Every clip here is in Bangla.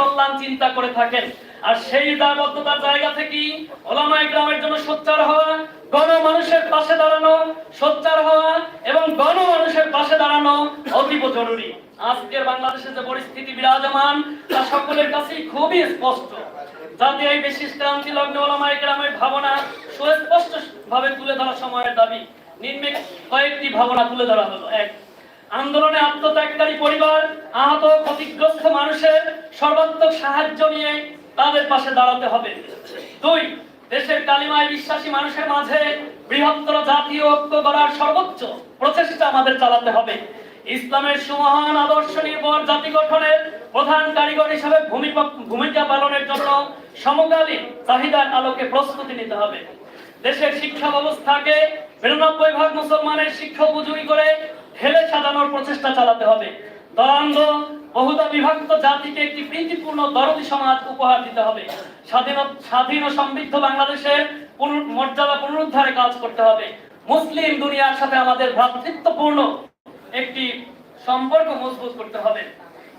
কল্যাণ চিন্তা করে থাকেন। আর সেই দায়বদ্ধতার জায়গা থেকে ওলামায়ে গ্রামের জন্য সোচ্চার হওয়া গণ মানুষের পাশে দাঁড়ানো সোচ্চার হওয়া এবং গণ মানুষের পাশে দাঁড়ানো অতীব জরুরি। আজকের বাংলাদেশে যে পরিস্থিতি বিরাজমান, তা সকলের কাছেই খুবই স্পষ্ট। যাতে এই বিশেষ ক্রান্তি লগ্ন ওলামায়ে গ্রামের ভাবনা সুস্পষ্ট ভাবে তুলে ধরা সময়ের দাবি, নিম্নে কয়েকটি ভাবনা তুলে ধরা হলো। এক আন্দোলনে আত্মত্যাগকারী পরিবার, আহত ক্ষতিগ্রস্ত মানুষের সর্বাত্মক সাহায্য নিয়ে তাদের পাশে দাঁড়াতে হবে। দুই, দেশের কালিমায় বিশ্বাসী মানুষের মাঝে বৃহত্তর জাতীয় ঐক্য গড়ার সর্বোচ্চ প্রচেষ্টা আমাদের চালাতে হবে। ইসলামের সুমহান আদর্শ নির্ভর জাতি গঠনের প্রধান কারিগর হিসেবে ভূমিকা- পালনের জন্য সমকালীন চাহিদার আলোকে প্রস্তুতি নিতে হবে। দেশের শিক্ষা ব্যবস্থাকে বিরানব্বই ভাগ মুসলমানের শিক্ষা উপযোগী করে ঢেলে সাজানোর প্রচেষ্টা চালাতে হবে। দ্বন্দ্ব, বহুদা বিভক্ত জাতিকে একটি প্রীতিপূর্ণ দরদি সমাজ উপহার দিতে হবে। স্বাধীন স্বাধীন ও সমৃদ্ধ বাংলাদেশের মর্যাদা পুনরুদ্ধারে কাজ করতে হবে। মুসলিম দুনিয়ার সাথে আমাদের ভ্রাতৃত্বপূর্ণ একটি সম্পর্ক মজবুত করতে হবে।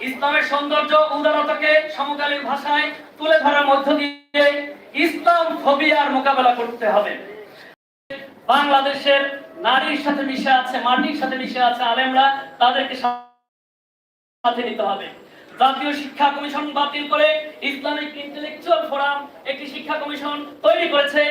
ইসলামের সৌন্দর্য উদারতাকে সমকালীন ভাষায় তুলে ধরার মধ্য দিয়ে ইসলাম ফোবিয়ার মোকাবেলা করতে হবে। বাংলাদেশের নারীর সাথে মিশে আছে মাটির সাথে মিশে আছে আলেমরা তাদেরকে সাথে নিতে হবে। জাতীয় শিক্ষা কমিশন বাতিল করে ইসলামিক ইন্টেলেকচুয়াল ফোরাম একটি শিক্ষা কমিশন তৈরি করেছে।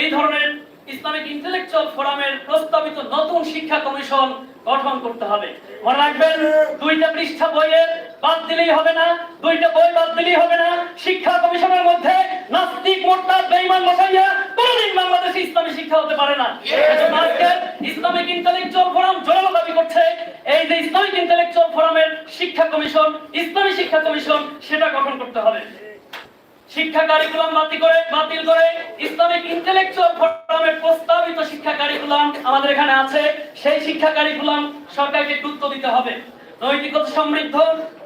এই ধরনের ইসলামিক ইন্টেলেকচুয়াল ফোরামের প্রস্তাবিত নতুন শিক্ষা কমিশন গঠন করতে হবে। মনে রাখবেন দুইটা পৃষ্ঠা বইয়ের বাদ দিলেই হবে না দুইটা বই বাদ দিলেই হবে না। শিক্ষা কমিশনের মধ্যে নাস্তিক মোরতাদ বেঈমান বসাইয়া কোনদিন বাংলাদেশে ইসলামী শিক্ষা হতে পারে না। ইন্টেলেকচুয়াল ফোরামের শিক্ষা কমিশন, ইসলামী শিক্ষা কমিশন, সেটা গঠন করতে হবে। শিক্ষা কারিকুলাম বাতিল করে বাতিল করে ইসলামিক ইন্টেলেকচুয়াল ফোরামের প্রস্তাবিত শিক্ষা কারিকুলাম আমাদের এখানে আছে। সেই শিক্ষা কারিকুলাম সরকারকে গুরুত্ব দিতে হবে। নৈতিকতা সমৃদ্ধ,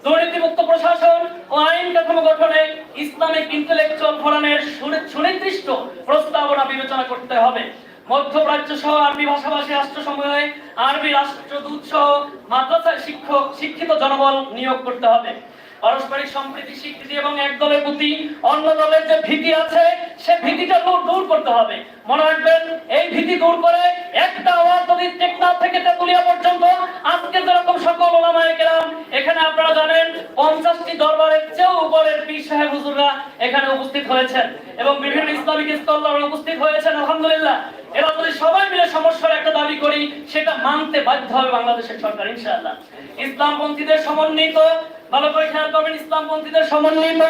দুর্নীতিমুক্ত প্রশাসন ও আইন কাঠামো গঠনে ইসলামিক ইন্টেলেকচুয়াল ফোরামের সুনির্দিষ্ট প্রস্তাবনা বিবেচনা করতে হবে। মধ্যপ্রাচ্য সহ আরবি ভাষাভাষী রাষ্ট্রসমূহে আরবি রাষ্ট্রদূত সহ মাদ্রাসায় শিক্ষক, শিক্ষিত জনবল নিয়োগ করতে হবে। পারস্পরিক সম্প্রীতি, স্বীকৃতি এবং এক দলের প্রতি অন্য দলের যে ভীতি আছে, সে ভীতিটা দূর দূর করতে হবে। মনে রাখবেন, এই ভীতি দূর করে একটা আওয়াজ যদি টেকনাফ থেকে তেতুলিয়া পর্যন্ত, আজকে যেরকম সকল ওলামায়ে কেরাম, এখানে আপনারা জানেন, পঞ্চাশটি দরবারের চেয়েও উপরের পীর সাহেব হুজুররা এখানে উপস্থিত হয়েছেন। এবং বিভিন্ন ইসলামিক স্কলার উপস্থিত হয়েছেন, আলহামদুলিল্লাহ। সবাই মিলে সমস্যার একটা দাবি করি, সেটা মানতে বাধ্য হবে বাংলাদেশের সরকার, ইনশাআল্লাহ। ইসলামপন্থীদের সমন্বিত, ভালো করে খেয়াল করবেন, ইসলামপন্থীদের সমন্বিত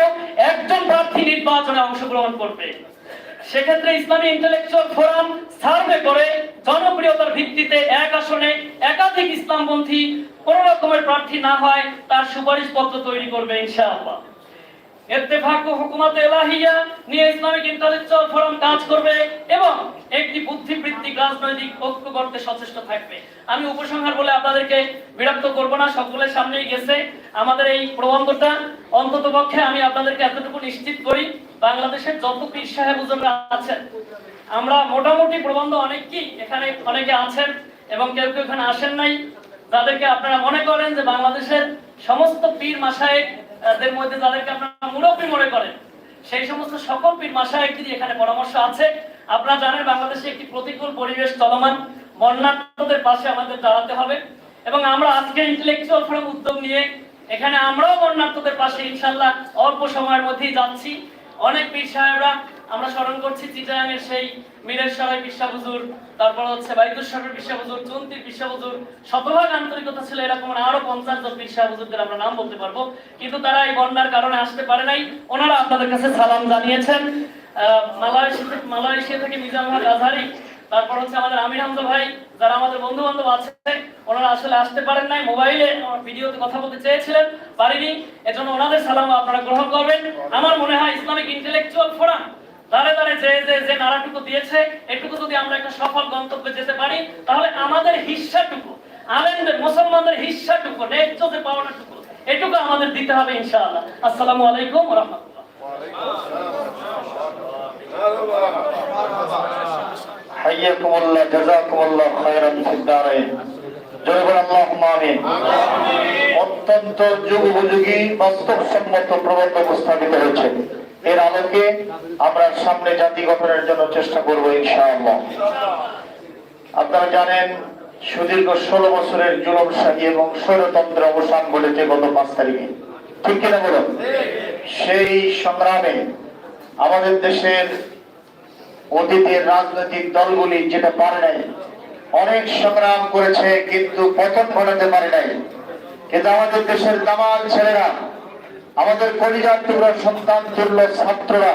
একজন প্রার্থী নির্বাচনে অংশগ্রহণ করবে। সেক্ষেত্রে ইসলামী ইন্টেলেকচুয়াল ফোরাম সার্ভে করে জনপ্রিয়তার ভিত্তিতে এক আসনে একাধিক ইসলামপন্থী কোন রকমের প্রার্থী না হয়, তার সুপারিশ পত্র তৈরি করবে, ইনশাআল্লাহ। ইত্তেফাক ও হুকুমত এলাহিয়া নিয়ে ইসলামিক ইন্টেলেকচুয়াল ফোরাম কাজ করবে এবং একটি বুদ্ধিবৃত্তিক রাজনৈতিক ঐক্য করতে সচেষ্ট থাকবে। আমি উপসংহার বলে আপনাদেরকে বিরক্ত করব না, সকলের সামনেই গেছে। আমাদের এই প্রবন্ধটা অন্তত পক্ষে আমি আপনাদেরকে এতটুকু নিশ্চিত করি, বাংলাদেশের যত পীর সাহেব আছেন, আমরা মোটামুটি প্রবন্ধ অনেকেই এখানে অনেকে আছেন এবং কেউ কেউ এখানে আসেন নাই। যাদেরকে আপনারা মনে করেন যে বাংলাদেশের সমস্ত পীর মাসায়েক মধ্যে যাদেরকে আপনারা মুরব্বী মনে করেন, সেই সমস্ত সকল পীর এখানে পরামর্শ আছে। আপনারা জানেন বাংলাদেশে একটি প্রতিকূল পরিবেশ চলমান বন্যার্থদের পাশে আমাদের দাঁড়াতে হবে। এবং আমরা আজকে ইন্টেলেকচুয়াল ফোরাম উদ্যোগ নিয়ে এখানে আমরাও বন্যার্থদের পাশে ইনশাল্লাহ অল্প সময়ের মধ্যেই যাচ্ছি। অনেক পীর সাহেবরা আমরা স্মরণ করছি চিটাগাংয়ের সেই মীরের সরাই বিশ্বা হুজুর তারপর হচ্ছে বাইদুস্বরের বিশ্বা হুজুর চন্তির বিশ্বা হুজুর শতভাগ আন্তরিকতা ছিল এরকম আরও পঞ্চাশ জন বিশ্বা হুজুরদের আমরা নাম বলতে পারব, কিন্তু তারা এই বন্যার কারণে আসতে পারে নাই। ওনারা আপনাদের কাছে সালাম জানিয়েছেন। মালয়েশিয়া মালয়েশিয়া থেকে মিজাম হক আজহারি তারপর হচ্ছে আমাদের আমির হামজা ভাই, যারা আমাদের বন্ধু বান্ধব আছে ওনারা আসলে আসতে পারেন নাই, মোবাইলে ভিডিওতে কথা বলতে চেয়েছিলেন, পারিনি, এজন্য ওনাদের সালাম আপনারা গ্রহণ করবেন। আমার মনে হয় ইসলামিক ইন্টেলেকচুয়াল ফোরাম দাঁড়ে দাঁড়ে যে যে যে নাড়াটুকু দিয়েছে এটুকু যদি আমরা একটা সফল গন্তব্যে যেতে পারি তাহলে আমাদের হিস্সাটুকু আলেমদের মুসলমানদের হিস্সাটুকু ন্যায্য যে পাওনাটুকু এটুকু আমাদের দিতে হবে ইনশাআল্লাহ আসসালামু আলাইকুম ওয়া রাহমাতুল্লাহ حياكم الله جزاكم الله خيرا في الدارين জয় বল আল্লাহুম্মা আমিন অত্যন্ত যুগ উপযোগী বাস্তবসম্মত প্রবন্ধ উপস্থাপিত হয়েছে এর আলোকে আমরা সামনে জাতি গঠনের জন্য চেষ্টা করব ইনশাআল্লাহ। আপনারা জানেন, সুদীর্ঘ ষোলো বছরের জুলমশাহী এবং স্বৈরতন্ত্রের অবসান ঘটেছে গত পাঁচ তারিখে। ঠিক কিনা বলুন? সেই সংগ্রামে আমাদের দেশের অতীতের রাজনৈতিক দলগুলি যেটা পারে নাই, অনেক সংগ্রাম করেছে কিন্তু পতন ঘটাতে পারে নাই। কিন্তু আমাদের দেশের দামাল ছেলেরা আমাদের কলিজার টুকরা সন্তান তুল্য ছাত্ররা,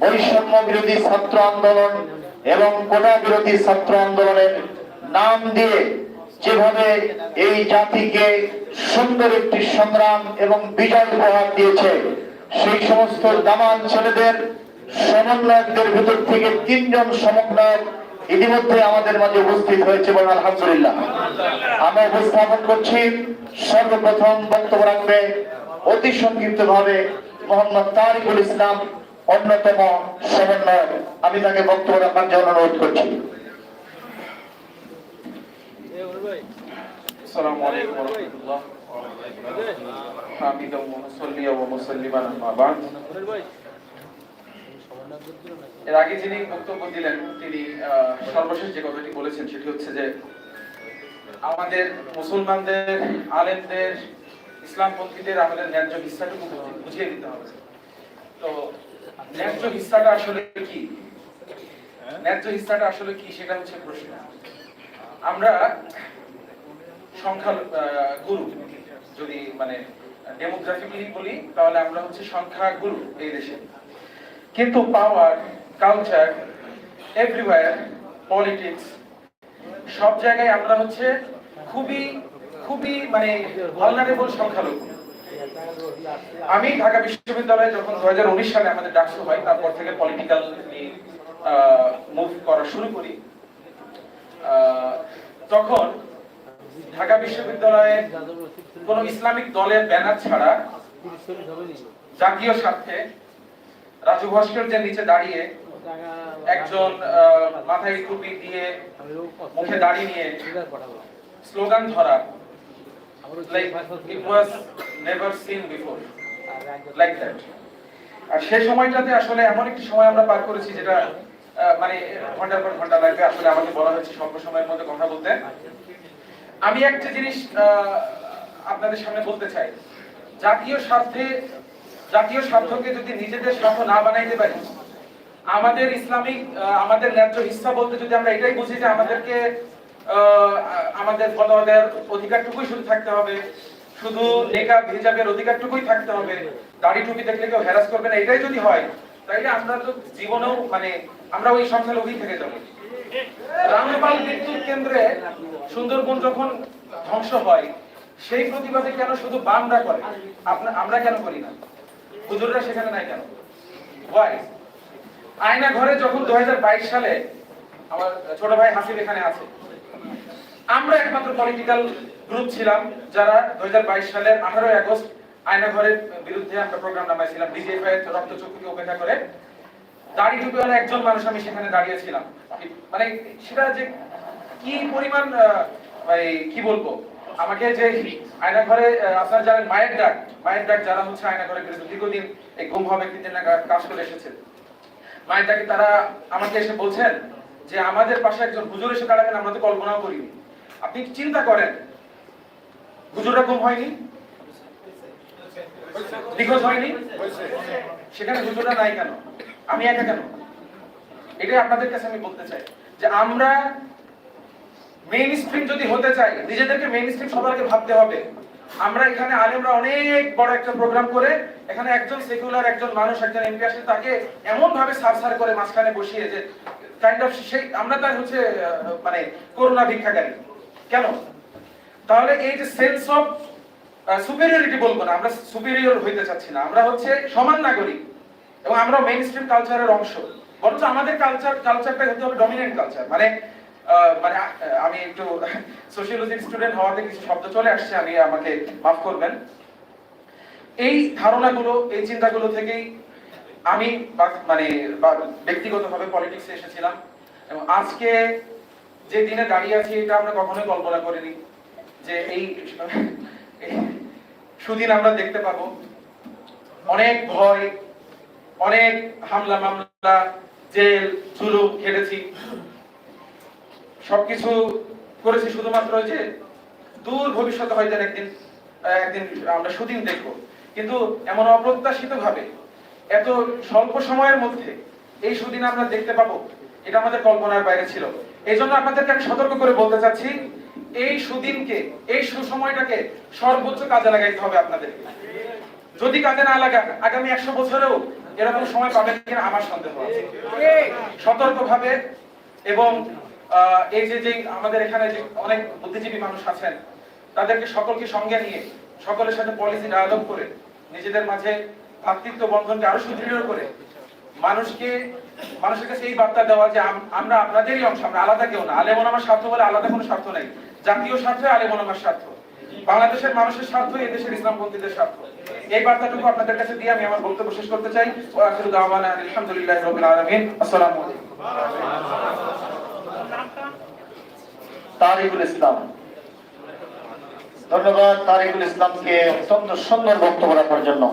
বৈষম্য বিরোধী ছাত্র আন্দোলন এবং কোটা বিরোধী ছাত্র আন্দোলনের নাম দিয়ে যেভাবে এই জাতিকে সুন্দর একটি সংগ্রাম এবং বিজয় উপহার দিয়েছে, সেই সমস্ত দামান ছেলেদের, সমন্বয়কদের ভিতর থেকে তিনজন সমন্বয়ক ইতিমধ্যে আমাদের মাঝে উপস্থিত হয়েছে বলে আলহামদুলিল্লাহ। আমরা উপস্থাপন করছি, সর্বপ্রথম বক্তব্য রাখবে অতি সংক্ষিপ্ত ভাবে মোহাম্মদ তারিকুল ইসলাম অন্যতম সমন্বয়ক আমি তাকে বক্তব্য রাখার জন্য অনুরোধ করছি السلام عليكم ورحمة الله حامدا ومصليا ومسلما أما بعد এর আগে যিনি বক্তব্য দিলেন তিনি আহ, সর্বশেষ যে কথাটি বলেছেন সেটি হচ্ছে যে আমাদের মুসলমানদের আলেমদের ইসলামপন্থীদের আমাদের ন্যায্য হিস্সাটুকু বুঝিয়ে দিতে হবে। তো ন্যায্য হিস্সাটা আসলে কি? ন্যায্য হিস্সাটা আসলে কি সেটা হচ্ছে প্রশ্ন। আমরা সংখ্যা গুরু যদি মানে ডেমোগ্রাফিক্যালি বলি, তাহলে আমরা হচ্ছে সংখ্যা গুরু এই দেশে। কিন্তু পাওয়ার কালচার এভরিওয়্যার পলিটিক্স সব জায়গায় আমরা হচ্ছে খুবই খুবই মানে ভালনারেবল সংখ্যালঘু। আমি ঢাকা বিশ্ববিদ্যালয়ে যখন দু হাজার উনিশ সালে আমাদের ডাকসু হয়, তারপর থেকে পলিটিক্যাল মুভ করা শুরু করি। তখন ঢাকা বিশ্ববিদ্যালয়ে কোন ইসলামিক দলের ব্যানার ছাড়া জাতীয় স্বার্থে রাজু ভাস্কর্যের নিচে দাঁড়িয়ে একজন মাথায় টুপি দিয়ে মুখে দাড়ি নিয়ে স্লোগান ধরা আর সেই সময়টাতে আসলে এমন একটি সময় আমরা পার করেছি যেটা মানে ঘণ্টার পর ঘণ্টা লাগবে। আসলে আমাকে বলা হয়েছে স্বল্প সময়ের মধ্যে কথা বলতে। আমি একটা জিনিস আপনাদের সামনে বলতে চাই। জাতীয় স্বার্থে, জাতীয় স্বার্থকে যদি নিজেদের স্বার্থ না বানাইতে পারি, আমাদের ইসলামিক আমাদের ন্যায্য হিস্সা বলতে যদি আমরা এটাই বুঝি যে আমাদেরকে আমাদের ফলোয়ারদের অধিকারটুকুই শুধু থাকতে হবে। শুধু নেকা হিজাবের অধিকারটুকুই থাকতে হবে। দাড়ি টুপি দেখলে কেউ হ্যারাস করবে না, এটাই যদি হয়, তাইলে আমরা তো জীবনেও মানে আমরা ওই সংখ্যালঘুই থেকে যাব। রামপাল বিদ্যুৎ কেন্দ্রে সুন্দরবন যখন ধ্বংস হয়, সেই প্রতিবাদে কেন শুধু বামরা করে? আপনা- আমরা কেন করি না? হুজুররা সেখানে নাই কেন? Why? আয়না ঘরে যখন দু হাজার বাইশ সালে আমার ছোট ভাই হাসিব এখানে আছে আমরা একমাত্র পলিটিক্যাল গ্রুপ ছিলাম যারা দুই হাজার বাইশ সালের আঠারোই আগস্ট আয়না ঘরের বিরুদ্ধে আমরা প্রোগ্রাম নামাইছিলাম। ডিজিএফআই রক্ত চক্ষুকে উপেক্ষা করে। দাড়ি টুপিওয়ালা একজন মানুষ আমি সেখানে দাঁড়িয়েছিলাম মানে সেটা যে কি পরিমাণ মানে কি বলব? আমাকে যে আয়না ঘরে আপনারা জানেন মায়ের ডাক মায়ের ডাক যারা হচ্ছে আয়না ঘরে বিরুদ্ধে দীর্ঘদিন এই গুম হওয়া ব্যক্তিদের না কাজ করে এসেছে। মায়ের ডাকে তারা আমাকে এসে বলছেন যে, আমাদের পাশে একজন হুজুর এসে দাঁড়াবেন, আমরা তো কল্পনাও করিনি। আপনি চিন্তা করেন? হুজুররা গুম হয়নি? নিখোঁজ হয়নি? সেখানে হুজুররা নাই কেন? আমি একা কেন? এটাই আপনাদের কাছে আমি বলতে চাই যে আমরা মেইন স্ট্রিম যদি হতে চাই, নিজেদেরকে মেইন স্ট্রিম সবার আগে ভাবতে হবে। আমরা এখানে আলেমরা অনেক বড় একটা প্রোগ্রাম করে, এখানে একজন সেকুলার একজন মানুষ, একজন এমপি আসে তাকে এমন ভাবে সার সার করে মাঝখানে বসিয়ে যে কাইন্ড অফ সেই, আমরা তার হচ্ছে মানে করোনা ভিক্ষাকারী। কেন? তাহলে এই যে সেন্স অফ সুপেরিয়রিটি বলব না, আমরা সুপেরিয়র হইতে চাচ্ছি না। আমরা হচ্ছে সমান নাগরিক এবং আমরা মেইন স্ট্রিম কালচারের অংশ। বরঞ্চ আমাদের কালচার কালচারটা হতে হবে ডমিনেন্ট কালচার মানে মানে আমি একটু সোশিয়োলজির স্টুডেন্ট হওয়াতে কিছু শব্দ চলে আসছে আমি আমাকে মাফ করবেন। এই ধারণাগুলো, এই চিন্তাগুলো থেকেই আমি মানে ব্যক্তিগতভাবে পলিটিক্সে এসেছিলাম এবং আজকে যে দিনে দাঁড়িয়ে আছি এটা আমরা কখনোই কল্পনা করিনি যে এই সুদিন আমরা দেখতে পাবো। অনেক ভয়, অনেক হামলা, মামলা, জেল, জুলুম খেটেছি। সবকিছু করেছি শুধুমাত্র যে দূর ভবিষ্যতে হয়তো একদিন একদিন আমরা সুদিন দেখব। কিন্তু এমন অপ্রত্যাশিত ভাবে এত স্বল্প সময়ের মধ্যে এই সুদিন আমরা দেখতে পাবো, এটা আমাদের কল্পনার বাইরে ছিল। এই জন্য আপনাদেরকে আমি সতর্ক করে বলতে চাচ্ছি, এই সুদিনকে, এই সুসময়টাকে সর্বোচ্চ কাজে লাগাইতে হবে আপনাদেরকে। যদি কাজে না লাগান আগামী একশো বছরেও এরকম সময় পাবেন কিনা আমার সন্দেহ আছে। সতর্ক ভাবে এবং এই যে যে আমাদের এখানে যে অনেক বুদ্ধিজীবী মানুষ আছেন, তাদেরকে সকলকে সঙ্গে নিয়ে, সকলের সাথে পলিসি ডায়ালগ করে, নিজেদের মাঝে ভাতৃত্ব বন্ধনকে আরও সুদৃঢ় করে, মানুষকে মানুষের কাছে এই বার্তা দেওয়া যে আমরা আপনাদেরই অংশ, আমরা আলাদা কেউ না। আলেমন আমার স্বার্থ বলে আলাদা কোনো স্বার্থ নেই। জাতীয় স্বার্থে আলেমন আমার স্বার্থ। বাংলাদেশের মানুষের স্বার্থ এই দেশের ইসলামপন্থীদের স্বার্থ। এই বার্তাটুকু আপনাদের কাছে দিয়ে আমি আমার বক্তব্য শেষ করতে চাই। আলহামদুলিল্লাহি রাব্বিল আলামিন। আসসালামু তারিকুল ইসলাম। ধন্যবাদ তারিকুল ইসলামকে অত্যন্ত সুন্দর বক্তব্য রাখার জন্য।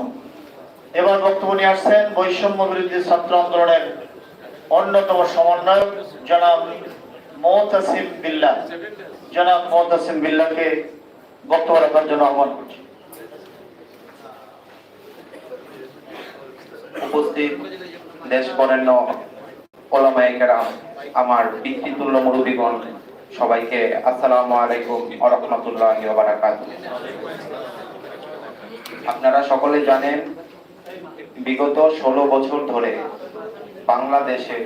এবার বক্তব্য নিয়ে আসছেন বৈষম্য বিরোধী ছাত্র আন্দোলনের অন্যতম সমন্বয়ক জনাব মোহতাসিম বিল্লাহ জনাব মোহতাসিম বিল্লাহকে বক্তব্য রাখার জন্য আহ্বান করছি। উপস্থিত দেশ বরেণ্য ওলামায়ে আমার পিতৃতুল্য মুরব্বীগণ, সবাইকে আসসালামু আলাইকুম ওয়া রাহমাতুল্লাহি ওয়া বারাকাতুহু। আপনারা সকলে জানেন, বিগত ষোলো বছর ধরে বাংলাদেশে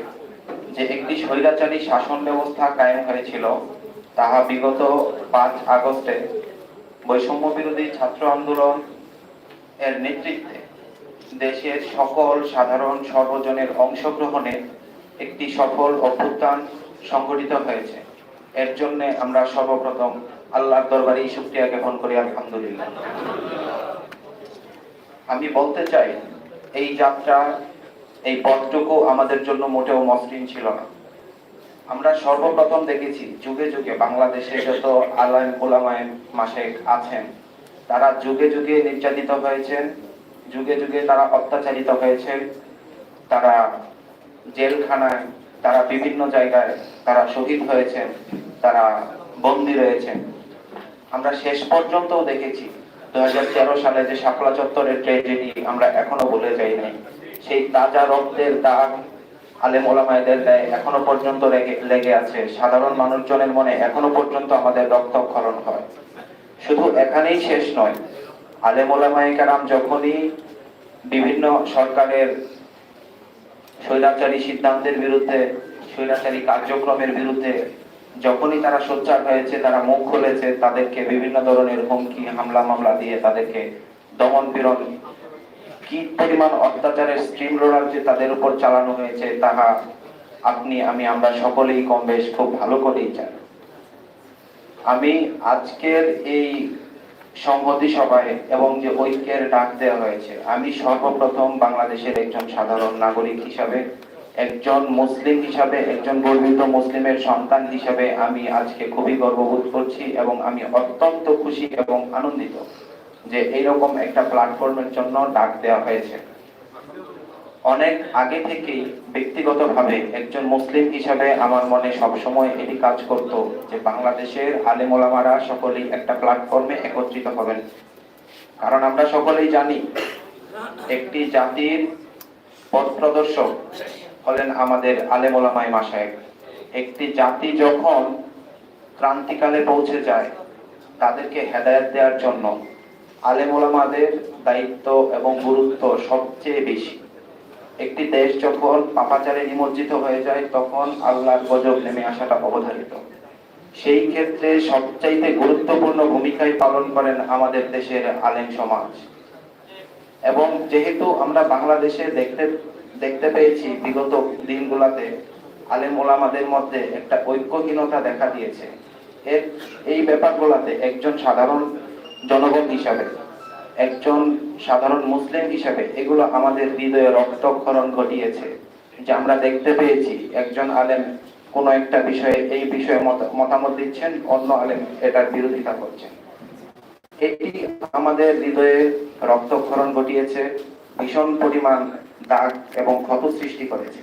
যে একটি স্বৈরাচারী শাসন ব্যবস্থা কায়েম হয়েছিল, তাহা বিগত পাঁচ আগস্টে বৈষম্য বিরোধী ছাত্র আন্দোলন এর নেতৃত্বে দেশের সকল সাধারণ সর্বজনের অংশগ্রহণে একটি সফল অভ্যুত্থান সংগঠিত হয়েছে। এর জন্য আমরা সর্বপ্রথম আল্লাহর দরবারে শুক্রিয়া জ্ঞাপন করি, আলহামদুলিল্লাহ। আমি বলতে চাই, এই যাত্রা এই পথটুকু আমাদের জন্য মোটেও মসৃণ ছিল না। আমরা সর্বপ্রথম দেখেছি, যুগে যুগে বাংলাদেশে যত আলাম ওলামায় মাসেক আছেন, তারা যুগে যুগে নির্যাতিত হয়েছেন, যুগে যুগে তারা অত্যাচারিত হয়েছে তারা জেলখানায়, তারা বিভিন্ন জায়গায় তারা শহীদ হয়েছেন, তারা বন্দী রয়েছেন। আমরা শেষ পর্যন্তও দেখেছি, দু হাজার তেরো সালে যে শাপলা চত্বরের ট্রেজেডি আমরা এখনও বলে যাই নাই। সেই তাজা রক্তের দাগ আলেম ওলামায়েদের গায়ে এখনও পর্যন্ত লেগে আছে। সাধারণ মানুষজনের মনে এখনও পর্যন্ত আমাদের রক্তক্ষরণ হয়। শুধু এখানেই শেষ নয়, আলেম ওলামায়ে যখনই বিভিন্ন সরকারের স্বৈরাচারী সিদ্ধান্তের বিরুদ্ধে, স্বৈরাচারী কার্যক্রমের বিরুদ্ধে যখনই তারা সোচ্চার হয়েছে, তারা মুখ খুলেছে, তাদেরকে বিভিন্ন ধরনের হুমকি, হামলা মামলা দিয়ে তাদেরকে দমন পীড়ন কি পরিমাণ অত্যাচারের স্ট্রিম রোলার যে তাদের উপর চালানো হয়েছে, তাহা আপনি, আমি, আমরা সকলেই কম বেশ খুব ভালো করেই জানি। আমি আজকের এই সংহতি সভায় এবং যে ঐক্যের ডাক দেওয়া হয়েছে, আমি সর্বপ্রথম বাংলাদেশের একজন সাধারণ নাগরিক হিসাবে, একজন মুসলিম হিসাবে, একজন গর্বিত মুসলিমের সন্তান হিসাবে আমি আজকে খুবই গর্ববোধ করছি এবং আমি অত্যন্ত খুশি এবং আনন্দিত। যে এইরকম একটা প্ল্যাটফর্মের জন্য ডাক দেওয়া হয়েছে। অনেক আগে থেকেই ব্যক্তিগতভাবে একজন মুসলিম হিসাবে আমার মনে সবসময় এটি কাজ করত যে বাংলাদেশের আলেমোলামারা সকলেই একটা প্ল্যাটফর্মে একত্রিত হবেন। কারণ আমরা সকলেই জানি, একটি জাতির পথ প্রদর্শক হলেন আমাদের আলেমোলামায় মাসায়েক একটি জাতি যখন ক্রান্তিকালে পৌঁছে যায়, তাদেরকে হেদায়ত দেওয়ার জন্য আলেমোলামাদের দায়িত্ব এবং গুরুত্ব সবচেয়ে বেশি। একটি দেশ যখন পাপাচারে নিমজ্জিত হয়ে যায়, তখন আল্লাহর গজব নেমে আসাটা অবধারিত। সেই ক্ষেত্রে সবচাইতে গুরুত্বপূর্ণ ভূমিকাই পালন করেন আমাদের দেশের আলেম সমাজ। এবং যেহেতু আমরা বাংলাদেশে দেখতে দেখতে পেয়েছি বিগত দিনগুলোতে আলেম ওলামাদের মধ্যে একটা ঐক্যহীনতা দেখা দিয়েছে। এর, এই ব্যাপারগুলোতে একজন সাধারণ জনগণ হিসাবে, একজন সাধারণ মুসলিম হিসাবে এগুলো আমাদের হৃদয়ে রক্তক্ষরণ ঘটিয়েছে। যে আমরা দেখতে পেয়েছি, একজন আলেম কোনো একটা বিষয়ে, এই বিষয়ে মত- মতামত দিচ্ছেন, অন্য আলেম এটার বিরোধিতা করছেন। এটি আমাদের হৃদয়ে রক্তক্ষরণ ঘটিয়েছে, ভীষণ পরিমাণ দাগ এবং ক্ষত সৃষ্টি করেছে।